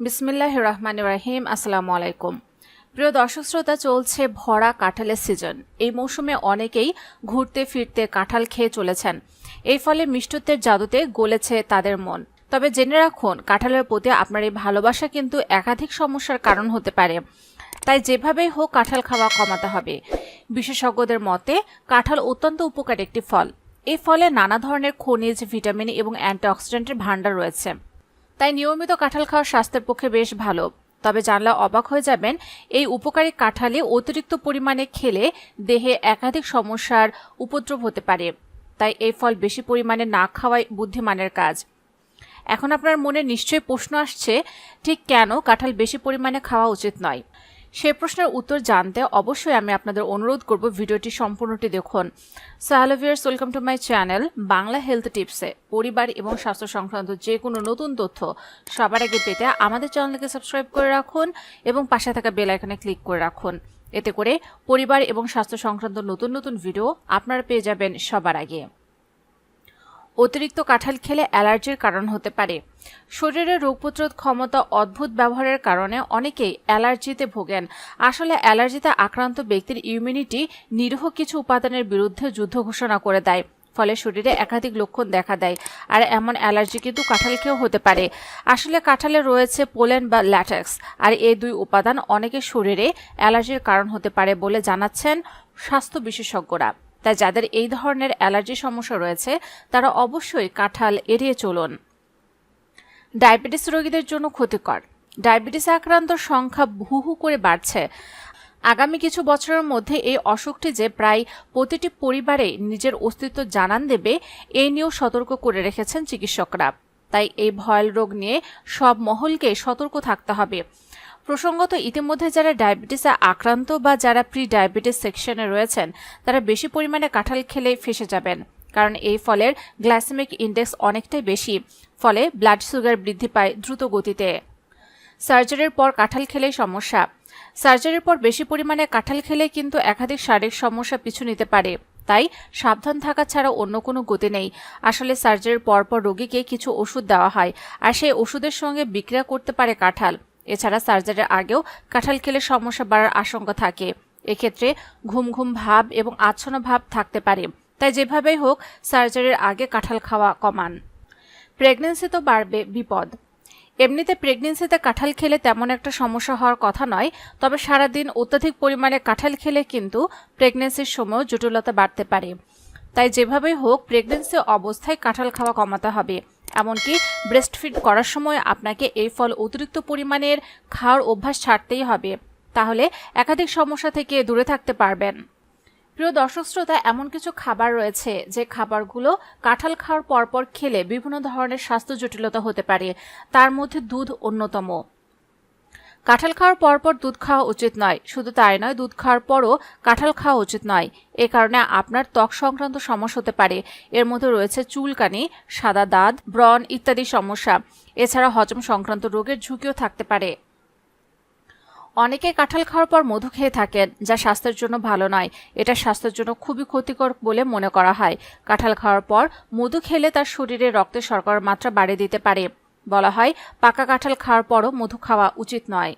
বিসমিল্লাহ রহমান রাহিম, আসসালামু আলাইকুম। প্রিয় দর্শক শ্রোতা চলছে ভরা কাঁঠালের সিজন। এই মৌসুমে অনেকেই ঘুরতে ফিরতে কাঁঠাল খেয়ে চলেছেন। এই ফলে মিষ্টত্বের জাদুতে গলেছে তাদের মন। তবে জেনে রাখুন, কাঁঠালের প্রতি আপনার এই ভালোবাসা কিন্তু একাধিক সমস্যার কারণ হতে পারে। তাই যেভাবেই হোক কাঁঠাল খাওয়া কমাতে হবে। বিশেষজ্ঞদের মতে, কাঁঠাল অত্যন্ত উপকারী একটি ফল। এই ফলে নানা ধরনের খনিজ, ভিটামিন এবং অ্যান্টিঅক্সিডেন্টের ভাণ্ডার রয়েছে। তাই নিয়মিত কাঁঠাল খাওয়া স্বাস্থ্যের পক্ষে বেশ ভালো। তবে জানলা অবাক হয়ে যাবেন, এই উপকারী কাঁঠালে অতিরিক্ত পরিমাণে খেলে দেহে একাধিক সমস্যার উপদ্রব হতে পারে। তাই এই ফল বেশি পরিমাণে না খাওয়াই বুদ্ধিমানের কাজ। এখন আপনার মনে নিশ্চয়ই প্রশ্ন আসছে, ঠিক কেন কাঁঠাল বেশি পরিমাণে খাওয়া উচিত নয়? সে প্রশ্নের উত্তর জানতে অবশ্যই আমি আপনাদের অনুরোধ করব ভিডিওটি সম্পূর্ণটি দেখুন। So hello welcome to my channel Bangla health টিপসে পরিবার এবং স্বাস্থ্য সংক্রান্ত যে কোনো নতুন তথ্য সবার আগে পেতে আমাদের চ্যানেলকে সাবস্ক্রাইব করে রাখুন এবং পাশে থাকা বেল আইকনে ক্লিক করে রাখুন। এতে করে পরিবার এবং স্বাস্থ্য সংক্রান্ত নতুন নতুন ভিডিও আপনারা পেয়ে যাবেন সবার আগে। অতিরিক্ত কাঁঠাল খেলে অ্যালার্জির কারণ হতে পারে। শরীরের রোগ প্রতিরোধ ক্ষমতা অদ্ভুত ব্যবহারের কারণে অনেকেই অ্যালার্জিতে ভোগেন। আসলে অ্যালার্জিতে আক্রান্ত ব্যক্তির ইমিউনিটি নিরীহ কিছু উপাদানের বিরুদ্ধে যুদ্ধ ঘোষণা করে দেয়, ফলে শরীরে একাধিক লক্ষণ দেখা দেয়। আর এমন অ্যালার্জি কিন্তু কাঁঠাল খেয়েও হতে পারে। আসলে কাঁঠালে রয়েছে পোলেন বা ল্যাটেক্স, আর এই দুই উপাদান অনেকের শরীরে অ্যালার্জির কারণ হতে পারে বলে জানাচ্ছেন স্বাস্থ্য বিশেষজ্ঞরা। তাই যাদের এই ধরনের অ্যালার্জি সমস্যা রয়েছে, তারা অবশ্যই কাঁঠাল এড়িয়ে চলুন। ডায়াবেটিস রোগীদের জন্য ক্ষতিকর। ডায়াবেটিস আক্রান্ত সংখ্যা হু হু করে বাড়ছে। আগামী কিছু বছরের মধ্যে এই অসুখটি যে প্রায় প্রতিটি পরিবারে নিজের অস্তিত্ব জানান দেবে এই নিয়েও সতর্ক করে রেখেছেন চিকিৎসকরা। তাই এই ভয়াল রোগ নিয়ে সব মহলকে সতর্ক থাকতে হবে। প্রসঙ্গত, ইতিমধ্যে যারা ডায়াবেটিসে আক্রান্ত বা যারা প্রি ডায়াবেটিস সেকশনে রয়েছেন, তারা বেশি পরিমাণে কাঁঠাল খেলে ফেসে যাবেন। কারণ এই ফলের গ্লাইসেমিক ইন্ডেক্স অনেকটাই বেশি, ফলে ব্লাড সুগার বৃদ্ধি পায় দ্রুত গতিতে। সার্জারির পর কাঁঠাল খেলেই সমস্যা। সার্জারির পর বেশি পরিমাণে কাঁঠাল খেলে কিন্তু একাধিক শারীরিক সমস্যা পিছু নিতে পারে। তাই সাবধান থাকা ছাড়া অন্য কোনো গতি নেই। আসলে সার্জারির পরপর রোগীকে কিছু ওষুধ দেওয়া হয়, আর সেই ওষুধের সঙ্গে বিক্রিয়া করতে পারে কাঁঠাল। এছাড়া সার্জারির আগেও কাঁঠাল খেলে সমস্যা বাড়ার আশঙ্কা থাকে। এক্ষেত্রে ঘুম ঘুম ভাব এবং আচ্ছন্ন ভাব থাকতে পারে। তাই যেভাবেই হোক, সার্জারির আগে কাঁঠাল খাওয়া কমান। প্রেগনেন্সি তো বাড়বে, বিপদ। এমনিতে প্রেগনেন্সিতে কাঁঠাল খেলে তেমন একটা সমস্যা হওয়ার কথা নয়, তবে সারাদিন অত্যাধিক পরিমাণে কাঁঠাল খেলে কিন্তু প্রেগনেন্সির সময়ও জটিলতা বাড়তে পারে। তাই যেভাবেই হোক, প্রেগনেন্সি অবস্থায় কাঁঠাল খাওয়া কমাতে হবে। এমনকি ব্রেস্ট ফিড করার সময় আপনাকে এই ফল অতিরিক্ত পরিমাণের খাওয়ার অভ্যাস ছাড়তেই হবে। তাহলে একাধিক সমস্যা থেকে দূরে থাকতে পারবেন। প্রিয় দর্শক শ্রোতা, এমন কিছু খাবার রয়েছে যে খাবারগুলো কাঁঠাল খাওয়ার পরপর খেলে বিভিন্ন ধরনের স্বাস্থ্য জটিলতা হতে পারে। তার মধ্যে দুধ অন্যতম। কাঁঠাল খাওয়ার পরপর দুধ খাওয়া উচিত নয়। শুধু তাই নয়, দুধ খাওয়ার পরও কাঁঠাল খাওয়া উচিত নয়। এ কারণে আপনার ত্বক সংক্রান্ত সমস্যা হতে পারে। এর মধ্যে রয়েছে চুলকানি, সাদা দাঁত, ব্রণ ইত্যাদি সমস্যা। এছাড়া হজম সংক্রান্ত রোগের ঝুঁকিও থাকতে পারে। অনেকে কাঁঠাল খাওয়ার পর মধু খেয়ে থাকেন, যা স্বাস্থ্যের জন্য ভালো নয়। এটা স্বাস্থ্যের জন্য খুবই ক্ষতিকর বলে মনে করা হয়। কাঁঠাল খাওয়ার পর মধু খেলে তার শরীরে রক্তের শর্করার মাত্রা বাড়িয়ে দিতে পারে। বলা হয়, পাকা কাঁঠাল খাওয়ার পরও মধু খাওয়া উচিত নয়।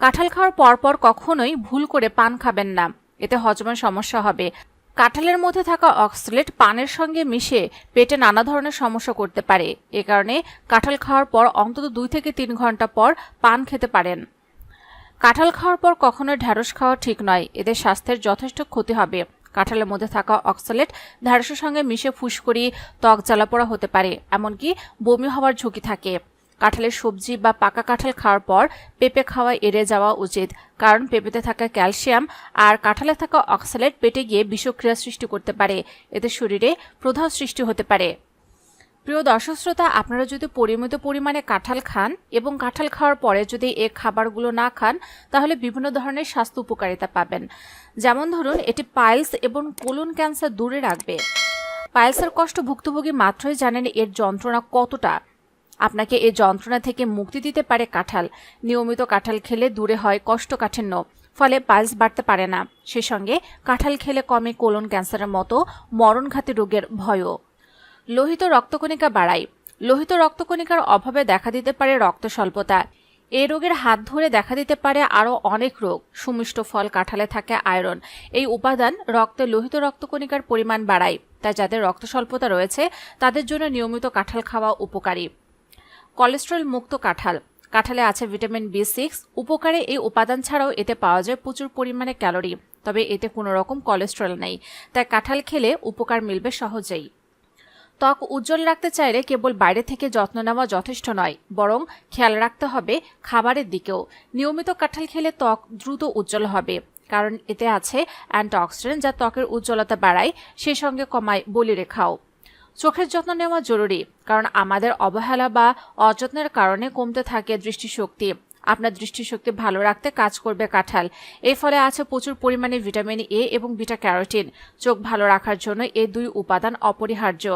কাঁঠাল খাওয়ার পরপর কখনোই ভুল করে পান খাবেন না। এতে হজমের সমস্যা হবে। কাঁঠালের মধ্যে থাকা অক্সলেট পানের সঙ্গে মিশে পেটে নানা ধরনের সমস্যা করতে পারে। এ কারণে কাঁঠাল খাওয়ার পর অন্তত দুই থেকে তিন ঘণ্টা পর পান খেতে পারেন। কাঁঠাল খাওয়ার পর কখনোই ঢ্যাঁড়স খাওয়া ঠিক নয়। এদের স্বাস্থ্যের যথেষ্ট ক্ষতি হবে। কাঁঠালের মধ্যে থাকা অক্সালেট ঢ্যাঁড়সের সঙ্গে মিশে ফুসকরি ত্বক জ্বালাপোড়া হতে পারে, এমনকি বমি হওয়ার ঝুঁকি থাকে। কাঁঠালের সবজি বা পাকা কাঁঠাল খাওয়ার পর পেঁপে খাওয়া এড়ে যাওয়া উচিত, কারণ পেঁপেতে থাকা ক্যালসিয়াম আর কাঁঠালে থাকা অক্সালেট পেটে গিয়ে বিষক্রিয়া সৃষ্টি করতে পারে। এতে শরীরে প্রধান সৃষ্টি হতে পারে। প্রিয় দর্শক শ্রোতা আপনারা যদি পরিমিত পরিমাণে কাঁঠাল খান এবং কাঁঠাল খাওয়ার পরে যদি এ খাবারগুলো না খান, তাহলে বিভিন্ন ধরনের স্বাস্থ্য উপকারিতা পাবেন। যেমন ধরুন, এটি পাইলস এবং কোলন ক্যান্সার দূরে রাখবে। পাইলসের কষ্ট ভুক্তভোগী মাত্রই জানেন এর যন্ত্রণা কতটা। আপনাকে এই যন্ত্রণা থেকে মুক্তি দিতে পারে কাঁঠাল। নিয়মিত কাঁঠাল খেলে দূরে হয় কষ্টকাঠিন্য, ফলে পাইলস বাড়তে পারে না। সে সঙ্গে কাঁঠাল খেলে কমে কোলন ক্যান্সারের মতো মরণঘাতী রোগের ভয়ও। লোহিত রক্তকণিকা বাড়ায়। লোহিত রক্তকণিকার অভাবে দেখা দিতে পারে রক্ত স্বল্পতা এই রোগের হাত ধরে দেখা দিতে পারে আরও অনেক রোগ। সুমিষ্ট ফল কাঁঠালে থাকে আয়রন। এই উপাদান রক্তে লোহিত রক্তকণিকার পরিমাণ বাড়ায়, তাই যাদের রক্ত স্বল্পতা রয়েছে, তাদের জন্য নিয়মিত কাঁঠাল খাওয়া উপকারী। কোলেস্ট্রল মুক্ত কাঁঠাল। কাঁঠালে আছে ভিটামিন বি সিক্স। উপকারে এই উপাদান ছাড়াও এতে পাওয়া যায় প্রচুর পরিমাণে ক্যালোরি। তবে এতে কোনো রকম কোলেস্ট্রল নেই। তাই কাঁঠাল খেলে উপকার মিলবে সহজেই। ত্বক উজ্জ্বল রাখতে চাইলে কেবল বাইরে থেকে যত্ন নেওয়া যথেষ্ট নয়, বরং খেয়াল রাখতে হবে খাবারের দিকেও। নিয়মিত কাঁঠাল খেলে ত্বক দ্রুত উজ্জ্বল হবে, কারণ এতে আছে অ্যান্টিঅক্সিডেন্ট যা ত্বকের উজ্জ্বলতা বাড়ায় সেই সঙ্গে কমায় বলিরেখাও। চোখের যত্ন নেওয়া জরুরি, কারণ আমাদের অবহেলা বা অযত্নের কারণে কমতে থাকে দৃষ্টিশক্তি। আপনার দৃষ্টিশক্তি ভালো রাখতে কাজ করবে কাঁঠাল। এর ফলে আছে প্রচুর পরিমাণে ভিটামিন এ এবং বিটা ক্যারোটিন। চোখ ভালো রাখার জন্য এই দুই উপাদান অপরিহার্য।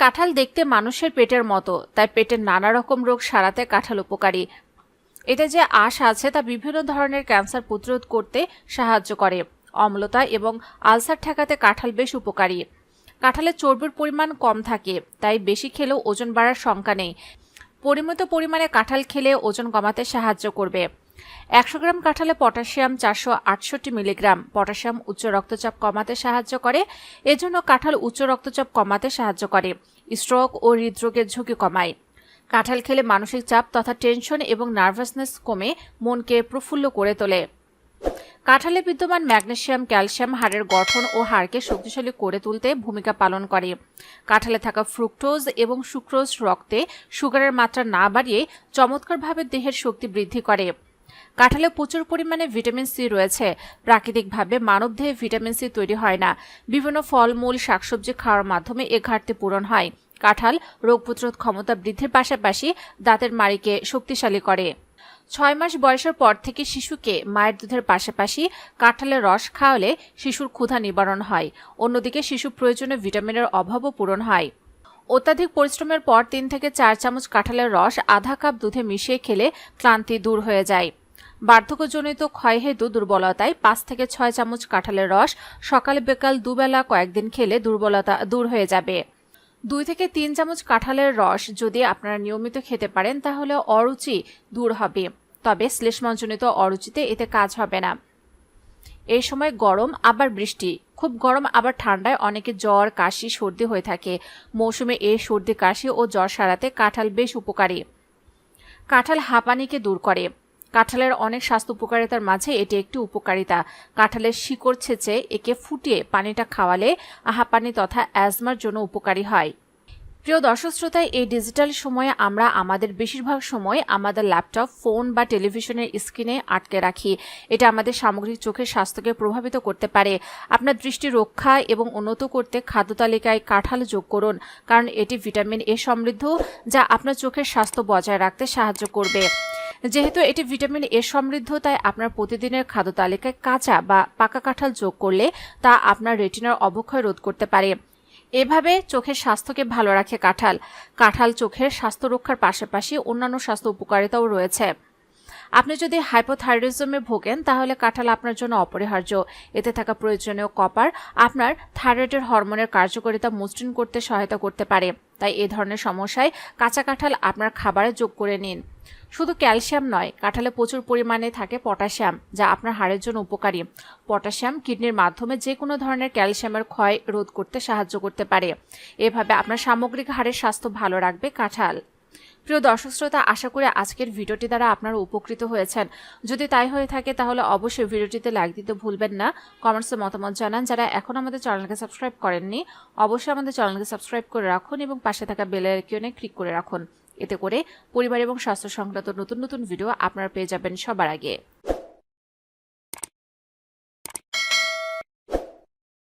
কাঁঠাল দেখতে মানুষের পেটের মতো, তাই পেটের নানা রকম রোগ সারাতে কাঁঠাল উপকারী। এতে যে আশ আছে তা বিভিন্ন ধরনের ক্যান্সার প্রতিরোধ করতে সাহায্য করে। অম্লতা এবং আলসার ঠেকাতে কাঁঠাল বেশ উপকারী। কাঁঠালের চর্বির পরিমাণ কম থাকে, তাই বেশি খেলেও ওজন বাড়ার শঙ্কা নেই। পরিমিত পরিমাণে কাঁঠাল খেলে ওজন কমাতে সাহায্য করবে। একশো গ্রাম কাঁঠালে পটাশিয়াম চারশো আটষট্টি মিলিগ্রাম। পটাশিয়াম উচ্চ রক্তচাপ কমাতে সাহায্য করে, এজন্য কাঁঠাল উচ্চ রক্তচাপ কমাতে সাহায্য করে, স্ট্রোক ও হৃদরোগের ঝুঁকি কমায়। কাঁঠাল খেলে মানসিক চাপ তথা টেনশন এবং নার্ভাসনেস কমে মনকে প্রফুল্ল করে তোলে। কাঁঠালে বিদ্যমান ম্যাগনেশিয়াম ক্যালসিয়াম হাড়ের গঠন ও হাড়কে শক্তিশালী করে তুলতে ভূমিকা পালন করে। কাঁঠালে থাকা ফ্রুক্টোজ এবং সুক্রোজ রক্তে সুগারের মাত্রা না বাড়িয়ে চমৎকারভাবে দেহের শক্তি বৃদ্ধি করে। কাঁঠালে প্রচুর পরিমাণে ভিটামিন সি রয়েছে। প্রাকৃতিকভাবে মানবদেহে ভিটামিন সি তৈরি হয় না। বিভিন্ন ফলমূল শাকসবজি খাওয়ার মাধ্যমে এ ঘাটতি পূরণ হয়। কাঁঠাল রোগ প্রতিরোধ ক্ষমতা বৃদ্ধির পাশাপাশি দাঁতের মাড়িকে শক্তিশালী করে। ছয় মাস বয়সের পর থেকে শিশুকে মায়ের দুধের পাশাপাশি কাঁঠালের রস খাওয়ালে শিশুর ক্ষুধা নিবারণ হয়। অন্যদিকে শিশু প্রয়োজনে ভিটামিনের অভাবও পূরণ হয়। অত্যাধিক পরিশ্রমের পর তিন থেকে চার চামচ কাঁঠালের রস আধা কাপ দুধে মিশিয়ে খেলে ক্লান্তি দূর হয়ে যায়। বার্ধক্যজনিত ক্ষয়হেতু দুর্বলতায় পাঁচ থেকে ছয় চামচ কাঁঠালের রস, সকাল বিকাল দুবেলা কয়েকদিন খেলে দুর্বলতা দূর হয়ে যাবে। দুই থেকে তিন চামচ কাঁঠালের রস যদি আপনারা নিয়মিত খেতে পারেন, তাহলে অরুচি দূর হবে। তবে শ্লেষমঞ্জনিত অরুচিতে এতে কাজ হবে না। এই সময় গরম, আবার বৃষ্টি। খুব গরম, আবার ঠান্ডায় অনেকে জ্বর, কাশি, সর্দি হয়ে থাকে। মৌসুমে এই সর্দি, কাশি ও জ্বর সারাতে কাঁঠাল বেশ উপকারী। কাঁঠাল হাঁপানিকে দূর করে। কাঁঠালের অনেক স্বাস্থ্য উপকারিতার মাঝে এটি একটি উপকারিতা। কাঁঠালের শিকড় ছেঁচে একে ফুটিয়ে পানিটা খাওয়ালে হাঁপানি তথা অ্যাজমার জন্য উপকারী হয়। প্রিয় দর্শক শ্রোতায় এই ডিজিটাল সময়ে আমরা আমাদের বেশিরভাগ সময় আমাদের ল্যাপটপ, ফোন বা টেলিভিশনের স্ক্রিনে আটকে রাখি। এটা আমাদের সামগ্রিক চোখের স্বাস্থ্যকে প্রভাবিত করতে পারে। আপনার দৃষ্টি রক্ষা এবং উন্নত করতে খাদ্য তালিকায় কাঁঠাল যোগ করুন, কারণ এটি ভিটামিন এ সমৃদ্ধ, যা আপনার চোখের স্বাস্থ্য বজায় রাখতে সাহায্য করবে। যেহেতু এটি ভিটামিন এ সমৃদ্ধ, তাই আপনার প্রতিদিনের খাদ্য তালিকায় কাঁচা বা পাকা কাঁঠাল যোগ করলে তা আপনার রেটিনার অবক্ষয় রোধ করতে পারে। এভাবে চোখের স্বাস্থ্যকে ভালো রাখে কাঁঠাল। কাঁঠাল চোখের স্বাস্থ্য রক্ষার পাশাপাশি অন্যান্য স্বাস্থ্য উপকারিতাও রয়েছে। আপনি যদি হাইপোথাইরয়েডিজমে ভোগেন, তাহলে কাঁঠাল আপনার জন্য অপরিহার্য। এতে থাকা প্রয়োজনীয় কপার আপনার থাইরয়েডের হরমোনের কার্যকারিতা মসৃণ করতে সহায়তা করতে পারে। তাই এ ধরনের সমস্যায় কাঁচা কাঁঠাল আপনার খাবারে যোগ করে নিন। শুধু ক্যালসিয়াম নয়, কাঁঠালে প্রচুর পরিমাণে থাকে পটাশিয়াম, যা আপনার হাড়ের জন্য উপকারী। পটাশিয়াম কিডনির মাধ্যমে যে কোনো ধরনের ক্যালসিয়ামের ক্ষয় রোধ করতে সাহায্য করতে পারে। এভাবে আপনার সামগ্রিক হাড়ের স্বাস্থ্য ভালো রাখবে কাঁঠাল। প্রিয় দর্শক শ্রোতা, আশা করি আজকের ভিডিওটি দ্বারা আপনারা উপকৃত হয়েছেন। যদি তাই হয়ে থাকে, তাহলে অবশ্যই ভিডিওটিতে লাইক দিতে ভুলবেন না। কমেন্টসে মতামত জানান। যারা এখন আমাদের চ্যানেলকে সাবস্ক্রাইব করেননি, অবশ্যই আমাদের চ্যানেলকে সাবস্ক্রাইব করে রাখুন এবং পাশে থাকা বেল আইকনে ক্লিক করে রাখুন। এতে করে পরিবার এবং স্বাস্থ্য সংক্রান্ত নতুন নতুন ভিডিও আপনারা পেয়ে যাবেন সবার আগে।